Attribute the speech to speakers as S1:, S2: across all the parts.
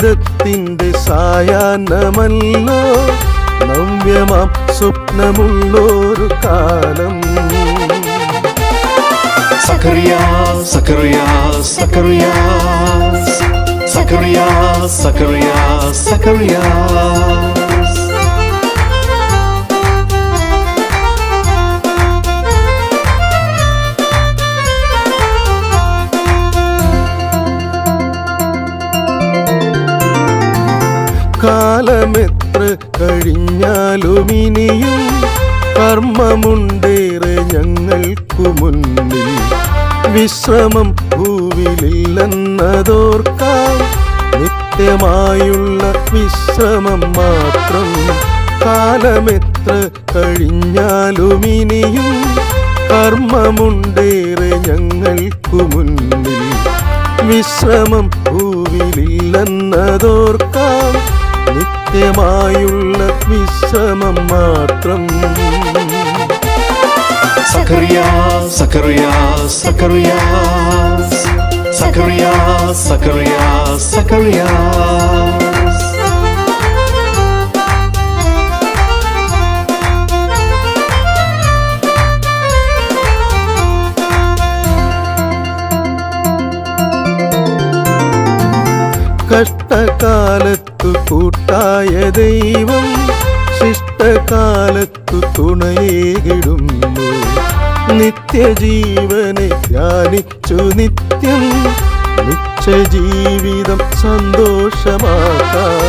S1: ജീവിതത്തിന്റെ സായാഹ്നമല്ലോ. നവ്യമാം സ്വപ്നമുള്ളൊരു കാലം.
S2: സക്കറിയാ സക്കറിയാ സക്കറിയാ. സക്കറിയാ സക്കറിയാ സക്കറിയാ.
S1: കാലമെത്ര കഴിഞ്ഞാലും ഇനിയും കർമ്മമുണ്ടേറെ ഞങ്ങൾക്കു മുന്നിൽ വിശ്രമം ഭൂവിലില്ലെന്നതോർക്കാം നിത്യമായുള്ള വിശ്രമം മാത്രം കാലമെത്ര കഴിഞ്ഞാലും ഇനിയും കർമ്മമുണ്ടേറെ ഞങ്ങൾക്കു മുന്നിൽ വിശ്രമം ഭൂവിലില്ലെന്നതോർക്കാം നിത്യമായുള്ള വിശ്രമം മാത്രം.
S2: സക്കറിയാ സക്കറിയാ സക്കറിയാ സക്കറിയാ സക്കറിയാ സക്കറിയാ
S1: കഷ്ടകാലത്തു കൂട്ടായ ദൈവം ശിഷ്ടകാലത്തു തുണയേകിടുന്നു. നിത്യജീവനെ ധ്യാനിച്ചു നിത്യം നിത്യജീവിതം സന്തോഷമാക്കാം.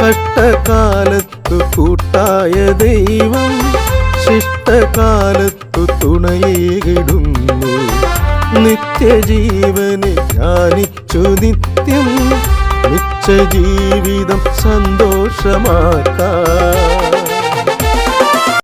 S1: കഷ്ടകാലത്തു കൂട്ടായ ദൈവം ശിഷ്ടകാലത്തു തുണയേകിടുന്നു. നിത്യജീവനെ ധ്യാനിച്ചു നിത്യം നിത്യജീവിതം സന്തോഷമാക്കാം